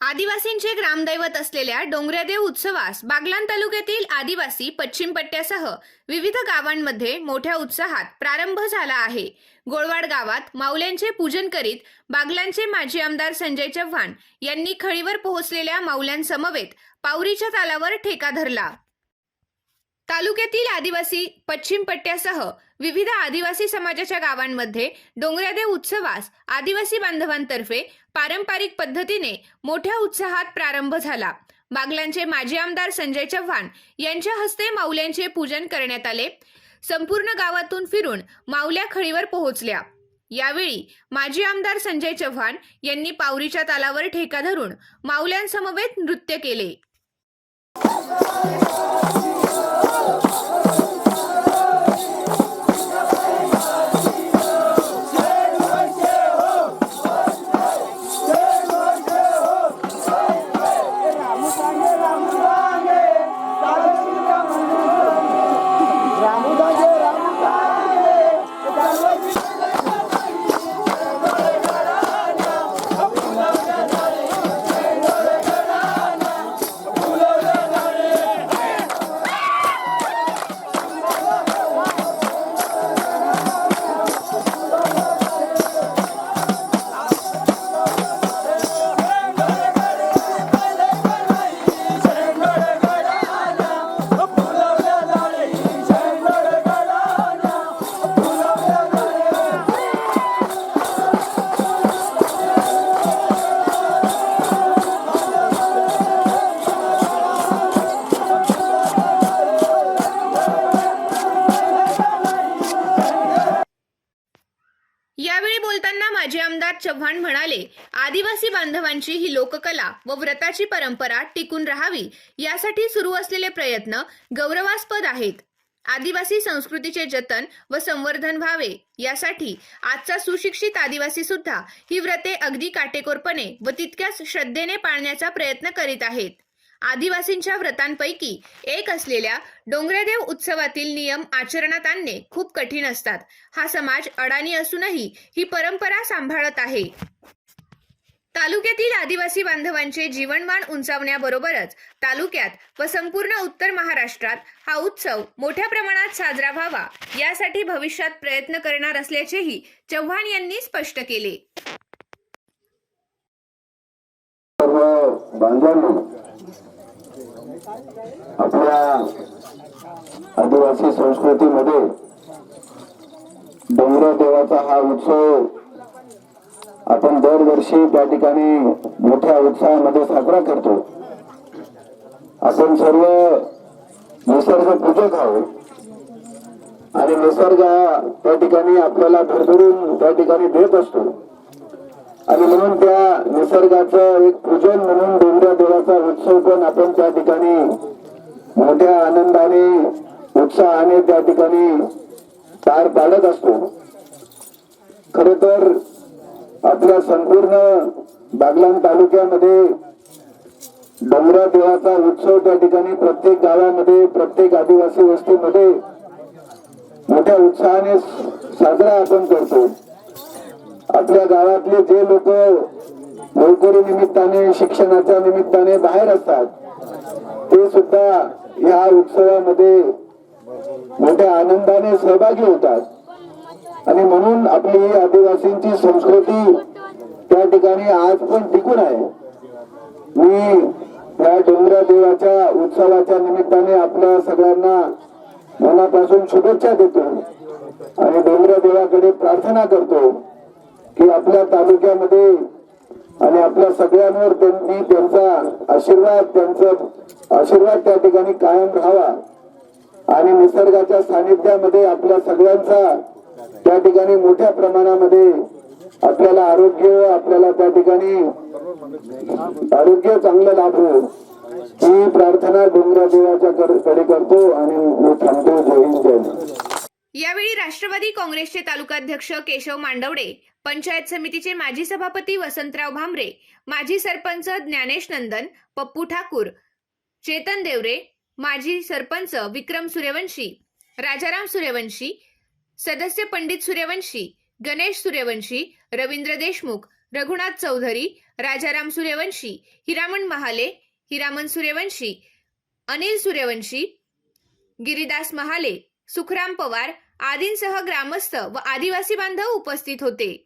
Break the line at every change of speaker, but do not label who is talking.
आदिवासींचे ग्रामदैवत असलेल्या डोंगऱ्यादेव उत्सवास बागलान तालुक्यातील आदिवासी पश्चिम पट्ट्यासह विविध गावांमध्ये मोठ्या उत्साहात प्रारंभ झाला आहे. गोळवाड गावात माऊल्यांचे पूजन करीत बागलांचे माजी आमदार संजय चव्हाण यांनी खळीवर पोहोचलेल्या माऊल्यांसमवेत पावरीच्या तालावर ठेका धरला. तालुक्यातील आदिवासी पश्चिम पट्ट्यासह विविध आदिवासी समाजाच्या गावांमध्ये डोंगरादेव उत्सवास आदिवासी बांधवांतर्फे पारंपरिक पद्धतीने मोठ्या उत्साहात प्रारंभ झाला. बागलांचे माजी आमदार संजय चव्हाण यांच्या हस्ते माऊल्यांचे पूजन करण्यात आले. संपूर्ण गावातून फिरून माऊल्या खळीवर पोहोचल्या. यावेळी माजी आमदार संजय चव्हाण यांनी पावरीच्या तालावर ठेका धरून माऊल्यांसमवेत नृत्य केले. यावेळी पृथ्वीराज चव्हाण म्हणाले आदिवासी बांधवांची ही लोककला व व्रताची परंपरा टिकून राहावी यासाठी सुरू असलेले प्रयत्न गौरवास्पद आहेत. आदिवासी संस्कृतीचे जतन व संवर्धन व्हावे यासाठी आजचा सुशिक्षित आदिवासी सुद्धा ही व्रते अगदी काटेकोरपणे व तितक्याच श्रद्धेने पाळण्याचा प्रयत्न करीत आहेत. आदिवासींच्या व्रतांपैकी एक असलेल्या डोंगरेदेव उत्सवातील नियम आचरणात आणणे खूप कठीण असतात. हा समाज अडाणी असूनही ही परंपरा सांभाळत आहे. तालुक्यातील आदिवासी बांधवांचे जीवनमान उंचावण्याबरोबरच तालुक्यात व संपूर्ण उत्तर महाराष्ट्रात हा उत्सव मोठ्या प्रमाणात साजरा व्हावा यासाठी भविष्यात प्रयत्न करणार असल्याचेही चव्हाण यांनी स्पष्ट केले.
सर्व बांधवांनो आपल्या आदिवासी संस्कृतीमध्ये डोंगर देवाचा हा उत्सव आपण दरवर्षी त्या ठिकाणी मोठ्या उत्साहामध्ये साजरा करतो. आपण सर्व निसर्ग पूजक आहोत. आणि निसर्ग त्या ठिकाणी आपल्याला भरभरून त्या ठिकाणी देत असतो. आणि म्हणून त्या निसर्गाचं एक पूजन म्हणून डोंगऱ्या देवाचा उत्सव पण आपण त्या ठिकाणी मोठ्या आनंदाने उत्साहाने त्या ठिकाणी पार पाडत असतो. खर तर आपल्या संपूर्ण बागलान तालुक्यामध्ये डोंगरा देवाचा उत्सव त्या ठिकाणी प्रत्येक गावामध्ये प्रत्येक आदिवासी वस्तीमध्ये मोठ्या उत्साहाने साजरा आपण करतो. आपल्या गावातले जे लोक नोकरी निमित्ताने शिक्षणाच्या निमित्ताने बाहेर असतात ते सुद्धा या उत्सवामध्ये मोठ्या आनंदाने सहभागी होतात. आणि म्हणून आपली ही आदिवासींची संस्कृती त्या ठिकाणी आज पण टिकून आहे. मी या डोंगरा देवाच्या उत्सवाच्या निमित्ताने आपल्या सगळ्यांना मनापासून शुभेच्छा देतो आणि डोंगरा देवाकडे प्रार्थना करतो. की आपल्या तालुक्यामध्ये आणि आपल्या सगळ्यांवर त्यांनी त्यांचा आशीर्वाद त्यांचा आशीर्वाद त्या ठिकाणी कायम राहावा. आणि निसर्गाच्या सानिध्यामध्ये आपल्या सगळ्यांचा त्या ठिकाणी मोठ्या प्रमाणामध्ये आपल्याला आरोग्य आपल्याला त्या ठिकाणी आरोग्य चांगलं लाभो. ही प्रार्थना डोंगरा देवाच्या कडे करतो आणि मी थांबतो. जय हिंद जय
यावेळी राष्ट्रवादी काँग्रेसचे तालुकाध्यक्ष केशव मांडवडे पंचायत समितीचे माजी सभापती वसंतराव भांबरे माजी सरपंच ज्ञानेश नंदन पप्पू ठाकूर चेतन देवरे माजी सरपंच विक्रम सूर्यवंशी राजाराम सूर्यवंशी सदस्य पंडित सूर्यवंशी गणेश सूर्यवंशी रवींद्र देशमुख रघुनाथ चौधरी राजाराम सूर्यवंशी हिरामण महाले हिरामन सूर्यवंशी अनिल सूर्यवंशी गिरिदास महाले सुखराम पवार आदींसह ग्रामस्थ व आदिवासी बांधव उपस्थित होते.